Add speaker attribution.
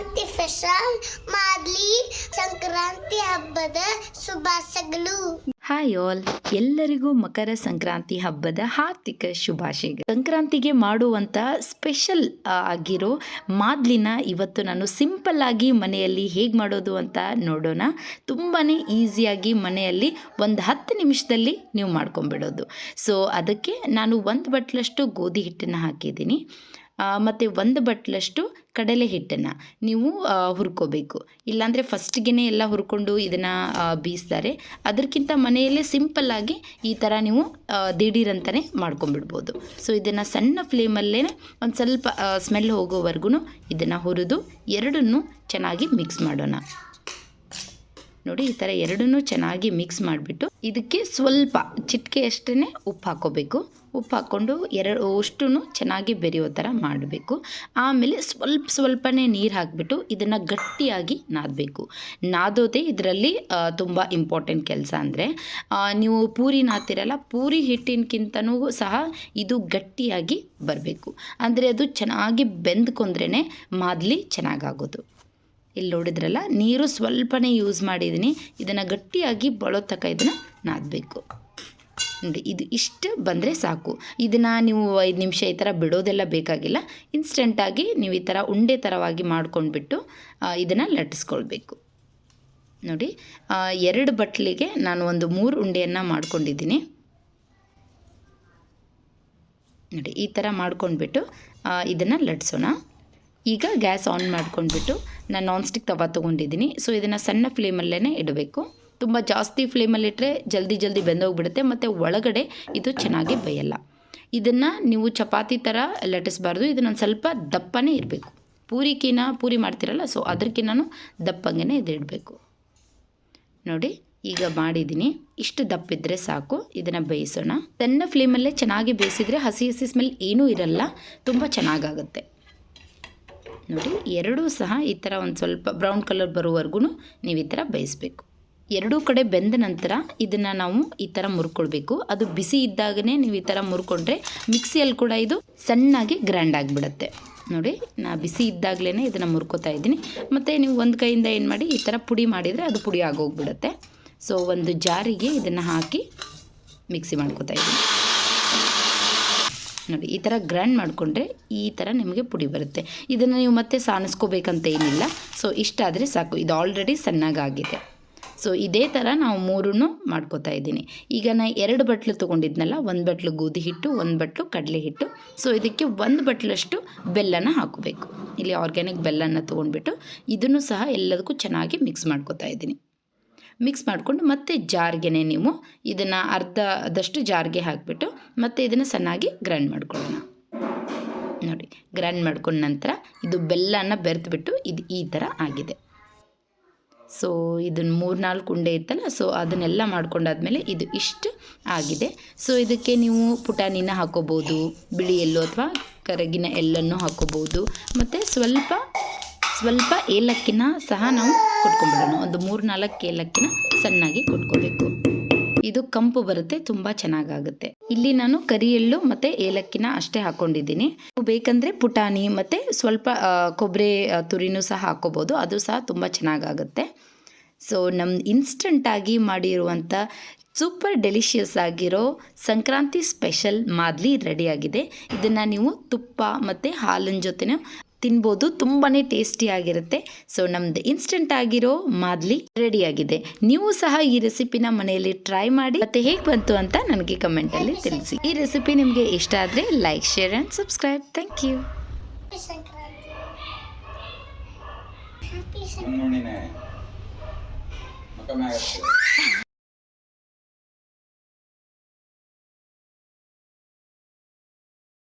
Speaker 1: Sankranti special ಮಾದ್ಲಿ Sankranti ಹಬ್ಬದ ಶುಭಾಶಯಗಳು.
Speaker 2: Hi all ಎಲ್ಲರಿಗೂ ಮಕರ ಸಂಕ್ರಾಂತಿ ಹಬ್ಬದ ಹಾರ್ದಿಕ ಶುಭಾಶಯಗಳು. ಸಂಕ್ರಾಂತಿಗೆ ಮಾಡುವಂಥ ಸ್ಪೆಷಲ್ ಆಗಿರೋ ಮಾದ್ಲಿನ ಇವತ್ತು ನಾನು ಸಿಂಪಲ್ ಆಗಿ ಮನೆಯಲ್ಲಿ ಹೇಗೆ ಮಾಡೋದು ಅಂತ ನೋಡೋಣ. ತುಂಬಾ ಈಸಿಯಾಗಿ ಮನೆಯಲ್ಲಿ ಒಂದು ಹತ್ತು ನಿಮಿಷದಲ್ಲಿ ನೀವು ಮಾಡ್ಕೊಂಬಿಡೋದು ಸೊ ಅದಕ್ಕೆ ನಾನು ಒಂದು ಬಟ್ಲಷ್ಟು ಗೋಧಿ ಹಿಟ್ಟನ್ನು ಹಾಕಿದ್ದೀನಿ. ಮತ್ತು ಒಂದು ಬಟ್ಲಷ್ಟು ಕಡಲೆ ಹಿಟ್ಟನ್ನು ನೀವು ಹುರ್ಕೋಬೇಕು. ಇಲ್ಲಾಂದರೆ ಫಸ್ಟ್ಗೆ ಎಲ್ಲ ಹುರ್ಕೊಂಡು ಇದನ್ನು ಬೀಸ್ತಾರೆ. ಅದಕ್ಕಿಂತ ಮನೆಯಲ್ಲೇ ಸಿಂಪಲ್ಲಾಗಿ ಈ ಥರ ನೀವು ದಿಢೀರಂತಲೇ ಮಾಡ್ಕೊಂಬಿಡ್ಬೋದು ಸೊ ಇದನ್ನು ಸಣ್ಣ ಫ್ಲೇಮಲ್ಲೇ ಒಂದು ಸ್ವಲ್ಪ ಸ್ಮೆಲ್ ಹೋಗೋವರೆಗೂ ಇದನ್ನು ಹುರಿದು ಎರಡನ್ನೂ ಚೆನ್ನಾಗಿ ಮಿಕ್ಸ್ ಮಾಡೋಣ. ನೋಡಿ, ಈ ಥರ ಎರಡನ್ನೂ ಚೆನ್ನಾಗಿ ಮಿಕ್ಸ್ ಮಾಡಿಬಿಟ್ಟು ಇದಕ್ಕೆ ಸ್ವಲ್ಪ ಚಿಟಿಕೆ ಅಷ್ಟೇ ಉಪ್ಪು ಹಾಕ್ಕೋಬೇಕು ಉಪ್ಪು ಹಾಕ್ಕೊಂಡು ಎರಡು ಅಷ್ಟು ಚೆನ್ನಾಗಿ ಬೆರೆಯೋ ಥರ ಮಾಡಬೇಕು. ಆಮೇಲೆ ಸ್ವಲ್ಪ ಸ್ವಲ್ಪನೇ ನೀರು ಹಾಕಿಬಿಟ್ಟು ಇದನ್ನು ಗಟ್ಟಿಯಾಗಿ ನಾದಬೇಕು. ನಾದೋದೇ ಇದರಲ್ಲಿ ತುಂಬ ಇಂಪಾರ್ಟೆಂಟ್ ಕೆಲಸ ಅಂದರೆ ನೀವು ಪೂರಿ ನಾದ್ತಿರಲ್ಲ, ಪೂರಿ ಹಿಟ್ಟಿನಕ್ಕಿಂತನೂ ಸಹ ಇದು ಗಟ್ಟಿಯಾಗಿ ಬರಬೇಕು. ಅಂದರೆ ಅದು ಚೆನ್ನಾಗಿ ಬೆಂದ್ಕೊಂಡ್ರೇ ಮಾದಲಿ ಚೆನ್ನಾಗಾಗೋದು. ಇಲ್ಲಿ ನೋಡಿದ್ರಲ್ಲ, ನೀರು ಸ್ವಲ್ಪನೇ ಯೂಸ್ ಮಾಡಿದ್ದೀನಿ ಇದನ್ನು ಗಟ್ಟಿಯಾಗಿ ಬಳೋ ತನಕ ಇದನ್ನು ನಾದಬೇಕು. ನೋಡಿ, ಇದು ಇಷ್ಟು ಬಂದರೆ ಸಾಕು. ಇದನ್ನು ನೀವು ಐದು ನಿಮಿಷ ಈ ಥರ ಬಿಡೋದೆಲ್ಲ ಬೇಕಾಗಿಲ್ಲ. ಇನ್ಸ್ಟೆಂಟಾಗಿ ನೀವು ಈ ಥರ ಉಂಡೆ ಥರವಾಗಿ ಮಾಡ್ಕೊಂಡ್ಬಿಟ್ಟು ಇದನ್ನು ಲಟ್ಟಿಸ್ಕೊಳ್ಬೇಕು. ನೋಡಿ ಎರಡು ಬಟ್ಲಿಗೆ ನಾನು ಒಂದು ಮೂರು ಉಂಡೆಯನ್ನು ಮಾಡ್ಕೊಂಡಿದ್ದೀನಿ. ನೋಡಿ, ಈ ಥರ ಮಾಡ್ಕೊಂಡ್ಬಿಟ್ಟು ಇದನ್ನು ಲಟ್ಸೋಣ ಈಗ ಗ್ಯಾಸ್ ಆನ್ ಮಾಡ್ಕೊಂಡ್ಬಿಟ್ಟು ನಾನು ನಾನ್ ಸ್ಟಿಕ್ ತವ ತೊಗೊಂಡಿದ್ದೀನಿ. ಸೊ ಇದನ್ನು ಸಣ್ಣ ಫ್ಲೇಮಲ್ಲೇ ಇಡಬೇಕು. ತುಂಬ ಜಾಸ್ತಿ ಫ್ಲೇಮಲ್ಲಿಟ್ಟರೆ ಜಲ್ದಿ ಜಲ್ದಿ ಬೆಂದೋಗ್ಬಿಡುತ್ತೆ, ಮತ್ತು ಒಳಗಡೆ ಇದು ಚೆನ್ನಾಗಿ ಬೇಯಲ್ಲ. ಇದನ್ನು ನೀವು ಚಪಾತಿ ಥರ ಲಟ್ಟಿಸ್ಬಾರ್ದು ಇದನ್ನೊಂದು ಸ್ವಲ್ಪ ದಪ್ಪನೇ ಇರಬೇಕು ಪೂರಿಕಿನ ಪೂರಿ ಮಾಡ್ತಿರಲ್ಲ ಸೊ ಅದಕ್ಕಿನ್ನೂ ದಪ್ಪಂಗೆ ಇದು ಇಡಬೇಕು. ನೋಡಿ, ಈಗ ಮಾಡಿದ್ದೀನಿ. ಇಷ್ಟು ದಪ್ಪಿದ್ರೆ ಸಾಕು, ಇದನ್ನು ಬೇಯಿಸೋಣ. ಸಣ್ಣ ಫ್ಲೇಮಲ್ಲೇ ಚೆನ್ನಾಗಿ ಬೇಯಿಸಿದರೆ ಹಸಿ ಹಸಿ ಸ್ಮೆಲ್ ಏನೂ ಇರಲ್ಲ, ತುಂಬ ಚೆನ್ನಾಗಾಗುತ್ತೆ. ನೋಡಿ, ಎರಡೂ ಸಹ ಈ ಥರ ಒಂದು ಸ್ವಲ್ಪ ಬ್ರೌನ್ ಕಲರ್ ಬರೋವರೆಗೂ ನೀವು ಈ ಥರ ಬೇಯಿಸ್ಬೇಕು. ಎರಡೂ ಕಡೆ ಬೆಂದ ನಂತರ ಇದನ್ನು ನಾವು ಈ ಥರ ಮುರ್ಕೊಳ್ಬೇಕು. ಅದು ಬಿಸಿ ಇದ್ದಾಗನೇ ನೀವು ಈ ಥರ ಮುರ್ಕೊಂಡ್ರೆ ಮಿಕ್ಸಿಯಲ್ಲಿ ಕೂಡ ಇದು ಸಣ್ಣಾಗಿ ಗ್ರ್ಯಾಂಡ್ ಆಗಿಬಿಡುತ್ತೆ. ನೋಡಿ, ನಾ ಬಿಸಿ ಇದ್ದಾಗಲೇ ಇದನ್ನು ಮುರ್ಕೋತಾ ಇದ್ದೀನಿ. ಮತ್ತು ನೀವು ಒಂದು ಕೈಯಿಂದ ಏನು ಮಾಡಿ, ಈ ಥರ ಪುಡಿ ಮಾಡಿದರೆ ಅದು ಪುಡಿ ಆಗೋಗ್ಬಿಡುತ್ತೆ. ಸೊ ಒಂದು ಜಾರಿಗೆ ಇದನ್ನು ಹಾಕಿ ಮಿಕ್ಸಿ ಮಾಡ್ಕೋತಾ ಇದ್ದೀನಿ. ನೋಡಿ, ಈ ಥರ ಗ್ರ್ಯಾಂಡ್ ಮಾಡಿಕೊಂಡ್ರೆ ಈ ಥರ ನಿಮಗೆ ಪುಡಿ ಬರುತ್ತೆ. ಇದನ್ನು ನೀವು ಮತ್ತೆ ಸಾಣಿಸ್ಕೋಬೇಕಂತ ಏನಿಲ್ಲ. ಸೊ ಇಷ್ಟಾದರೆ ಸಾಕು. ಇದು ಆಲ್ರೆಡಿ ಸಣ್ಣಗಾಗಿದೆ. ಸೊ ಇದೇ ಥರ ನಾವು ಮೂರನ್ನು ಮಾಡ್ಕೋತಾ ಇದ್ದೀನಿ. ಈಗ ನಾನು ಎರಡು ಬಟ್ಲು ತೊಗೊಂಡಿದ್ನಲ್ಲ, ಒಂದು ಬಟ್ಲು ಗೋಧಿ ಹಿಟ್ಟು, ಒಂದು ಬಟ್ಲು ಕಡಲೆ ಹಿಟ್ಟು. ಸೊ ಇದಕ್ಕೆ ಒಂದು ಬಟ್ಲಷ್ಟು ಬೆಲ್ಲನ ಹಾಕಬೇಕು. ಇಲ್ಲಿ ಆರ್ಗ್ಯಾನಿಕ್ ಬೆಲ್ಲನ ತೊಗೊಂಡ್ಬಿಟ್ಟು, ಇದನ್ನು ಸಹ ಎಲ್ಲದಕ್ಕೂ ಚೆನ್ನಾಗಿ ಮಿಕ್ಸ್ ಮಾಡ್ಕೋತಾ ಇದ್ದೀನಿ. ಮಿಕ್ಸ್ ಮಾಡಿಕೊಂಡು ಮತ್ತೆ ಜಾರ್ಗೆ ನೀವು ಇದನ್ನು ಅರ್ಧದಷ್ಟು ಜಾರ್ಗೆ ಹಾಕಿಬಿಟ್ಟು ಮತ್ತೆ ಇದನ್ನು ಚೆನ್ನಾಗಿ ಗ್ರೈಂಡ್ ಮಾಡ್ಕೊಳ್ಳೋಣ. ನೋಡಿ ಗ್ರೈಂಡ್ ಮಾಡ್ಕೊಂಡ ನಂತರ ಇದು ಬೆಲ್ಲನ ಬೆರೆತುಬಿಟ್ಟು ಇದು ಈ ಥರ ಆಗಿದೆ. ಸೊ ಇದನ್ನು ಮೂರು ನಾಲ್ಕು ಉಂಡೆ ಇತ್ತಲ್ಲ ಸೊ ಅದನ್ನೆಲ್ಲ ಮಾಡ್ಕೊಂಡಾದ್ಮೇಲೆ ಇದು ಇಷ್ಟು ಆಗಿದೆ. ಸೊ ಇದಕ್ಕೆ ನೀವು ಪುಟಾಣಿನ ಹಾಕೋಬೋದು, ಬಿಳಿ ಎಲ್ಲೋ ಅಥವಾ ಕರಗಿನ ಎಲ್ಲನ್ನು ಹಾಕೋಬೋದು, ಮತ್ತು ಸ್ವಲ್ಪ ಸ್ವಲ್ಪ ಏಲಕ್ಕಿನ ಸಹ ನಾವು ಕೊಟ್ಕೊಂಡ್ಬಿಡೋಣ ಒಂದು ಮೂರು ನಾಲ್ಕು ಏಲಕ್ಕಿನ ಸಣ್ಣಾಗಿ ಕೊಟ್ಕೋಬೇಕು. ಇದು ಕಂಪು ಬರುತ್ತೆ, ತುಂಬ ಚೆನ್ನಾಗಾಗುತ್ತೆ. ಇಲ್ಲಿ ನಾನು ಕರಿ ಎಳ್ಳು ಮತ್ತು ಏಲಕ್ಕಿನ ಅಷ್ಟೇ ಹಾಕೊಂಡಿದ್ದೀನಿ. ಬೇಕಂದರೆ ಪುಟಾಣಿ ಮತ್ತು ಸ್ವಲ್ಪ ಕೊಬ್ಬರಿ ತುರಿನೂ ಸಹ ಹಾಕೋಬೋದು ಅದು ಸಹ ತುಂಬ ಚೆನ್ನಾಗಾಗುತ್ತೆ. ಸೊ ನಮ್ಮ ಇನ್ಸ್ಟಂಟಾಗಿ ಮಾಡಿರುವಂಥ ಸೂಪರ್ ಡೆಲಿಷಿಯಸ್ ಆಗಿರೋ ಸಂಕ್ರಾಂತಿ ಸ್ಪೆಷಲ್ ಮಾದ್ಲಿ ರೆಡಿಯಾಗಿದೆ ಇದನ್ನು ನೀವು ತುಪ್ಪ ಮತ್ತು ಹಾಲಿನ ಜೊತೆನೂ ತಿನ್ಬೋದು ತುಂಬಾ ಟೇಸ್ಟಿಯಾಗಿರುತ್ತೆ ಸೊ ನಮ್ಮದು ಇನ್ಸ್ಟೆಂಟ್ ಆಗಿರೋ ಮಾದ್ಲಿ ರೆಡಿಯಾಗಿದೆ ನೀವು ಸಹ ಈ ರೆಸಿಪಿನ ಮನೆಯಲ್ಲಿ ಟ್ರೈ ಮಾಡಿ ಮತ್ತೆ ಹೇಗೆ ಬಂತು ಅಂತ ನನಗೆ ಕಮೆಂಟಲ್ಲಿ ತಿಳಿಸಿ. ಈ ರೆಸಿಪಿ ನಿಮಗೆ ಇಷ್ಟ ಆದರೆ like share and subscribe thank you
Speaker 1: Sankranti